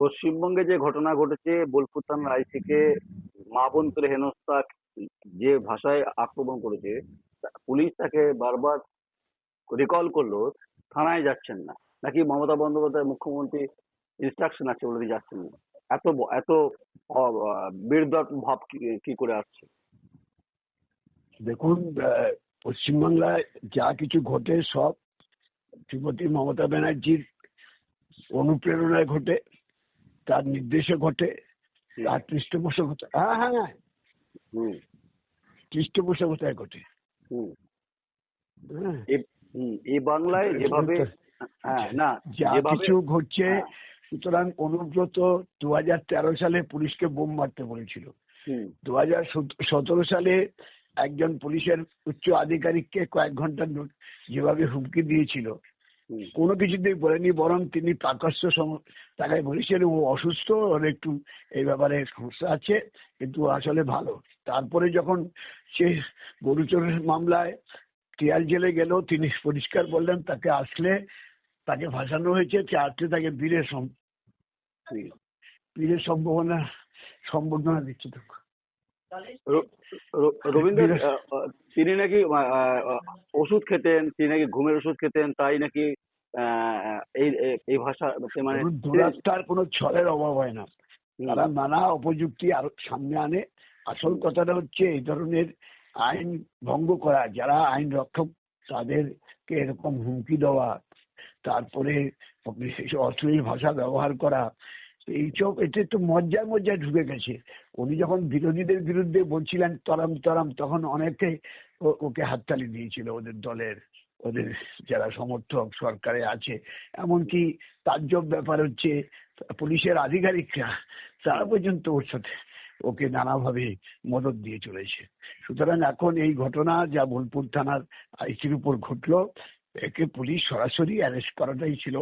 পশ্চিমবঙ্গে যে ঘটনা ঘটেছে, বোলপুর থানার আইসিকে মা বোন তুলে হেনস্থা যে ভাষায় আক্রমণ করেছে পুলিশ তাকে বারবার রিকল করল, থানায় যাচ্ছেন না। নাকি মমতা বন্দ্যোপাধ্যায় মুখ্যমন্ত্রী ইনস্ট্রাকশন আছে বলে যাচ্ছেন না? এত এত বিরদর ভাব কি- করে আসছে? দেখুন পশ্চিমবাংলায় যা কিছু ঘটে সব শ্রীমতী মমতা ব্যানার্জির অনুপ্রেরণায় ঘটে। তার নির্দেশে ঘটে তার পৃষ্ঠপোষকতা হ্যাঁ হ্যাঁ হ্যাঁ। হুম। পৃষ্ঠপোষকতায় ঘটে। হুম। হ্যাঁ। এ- বাংলায় যেভাবে হ্যাঁ না যা কিছু ঘটছে হ্যাঁ, সুতরাং অনুব্রত দু হাজার তেরো সালে পুলিশকে বোম মারতে বলেছিল। দু হাজার সতেরো সালে একজন পুলিশের উচ্চ আধিকারিককে কয়েক ঘণ্টা যেভাবে হুমকি দিয়েছিল কোনো কিছুতেই বলেনি বরং তিনি প্রকাশ্য সম- তাকে বলেছিলেন ও অসুস্থ ওর একটু এই ব্যাপারে সমস্যা আছে কিন্তু আসলে ভালো। তারপরে যখন সে গরুচোরের মামলায় টিয়াল জেলে গেল তিনি পরিষ্কার বললেন তাকে আসলে তাকে ভাসানো হয়েছে চারটে তাকে বীরের সম- বীরের সম্ভাবনা সম্বর্ধনা দিচ্ছে। রবীন্দ্র তিনি নাকি ওষুধ খেতেন তিনি নাকি ঘুমের ওষুধ খেতেন তাই নাকি এই এই- ভাষা মানে কোনো ছলের অভাব হয় না। তারা নানা অপযুক্তি আরও সামনে আনে। আসল কথাটা হচ্ছে এই ধরনের আইন ভঙ্গ করা যারা আইন রক্ষক তাদেরকে এরকম হুমকি দেওয়া তারপরে অশ্লীল ভাষা ব্যবহার করা এইসব এতে তো মজ্জায় মজ্জায় ঢুকে গেছে। উনি যখন বিরোধীদের বিরুদ্ধে বলছিলেন, তরাম তরাম, তখন অনেকে ওকে হাততালি দিয়েছিল ওদের দলের, ওদের যারা সমর্থক সরকারে আছে। এমনকি তাজ্জব ব্যাপার হচ্ছে, পুলিশের আধিকারিকরা, তারা পর্যন্ত ওর সাথে ওকে নানাভাবে মদত দিয়ে চলেছে। সুতরাং এখন এই ঘটনা যা বোলপুর থানার আইসির উপর ঘটলো, একে পুলিশ সরাসরি অ্যারেস্ট করাটাই ছিল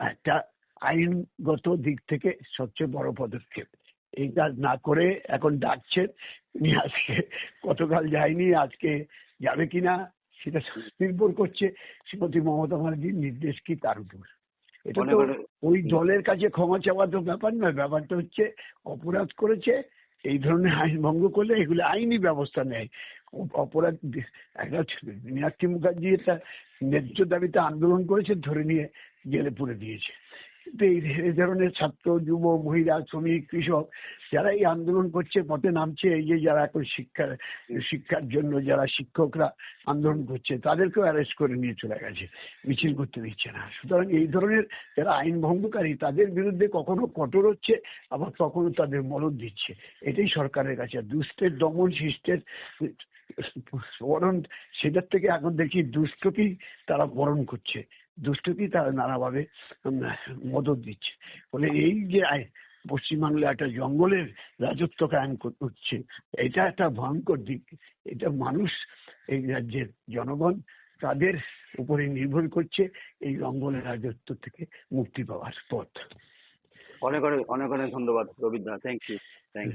একটা আইনগত দিক থেকে সবচেয়ে বড় পদক্ষেপ। এই কাজ না করে এখন ডাকছেন উনি আজকে গতকাল যায়নি আজকে যাবে কিনা সেটা নির্ভর করছে শ্রীমতী মমতা ব্যানার্জির নির্দেশ কি তার উপর। এটা তো ওই দলের কাছে ক্ষমা চাওয়া তো ব্যাপার নয় ব্যাপারটা হচ্ছে অপরাধ করেছে এই ধরনের আইন ভঙ্গ করলে এগুলো আইনি ব্যবস্থা নেয়। অপরাধ একটা মীনাক্ষী মুখার্জি একটা ন্যায্য দাবিতে আন্দোলন করেছে ধরে নিয়ে জেলে পুরে দিয়েছে। এই ধরনের ছাত্র, যুব, মহিলা, শ্রমিক, কৃষক যারা এই আন্দোলন করছে, পথে নামছে, এই যে যারা এখন শিক্ষা, শিক্ষার জন্য যারা শিক্ষকরা আন্দোলন করছে, তাদেরকেও অ্যারেস্ট করে নিয়ে চলে গেছে, মিছিল করতে দিচ্ছে না। সুতরাং এই ধরনের যারা আইন ভঙ্গকারী, তাদের বিরুদ্ধে কখনো কঠোর হচ্ছে, আবার কখনো তাদের মদত দিচ্ছে। এটাই সরকারের কাছে। দুষ্টের দমন শিষ্টের বরণ সেটার থেকে এখন দেখি দুষ্টকেই তারা বরণ করছে। দুষ্টকেই তারা নানাভাবে মদত দিচ্ছে। ফলে এই যে পশ্চিমবাংলা একটা জঙ্গলের রাজত্ব কায়েম করছে এটা একটা ভয়ঙ্কর দিক। এটা মানুষ, এই রাজ্যের জনগণ তাদের উপরে নির্ভর করছে এই জঙ্গলের রাজত্ব থেকে মুক্তি পাওয়ার পথ। অনেক অনেক অনেক অনেক ধন্যবাদ রবীন্দ্র থ্যাংক ইউ থ্যাংক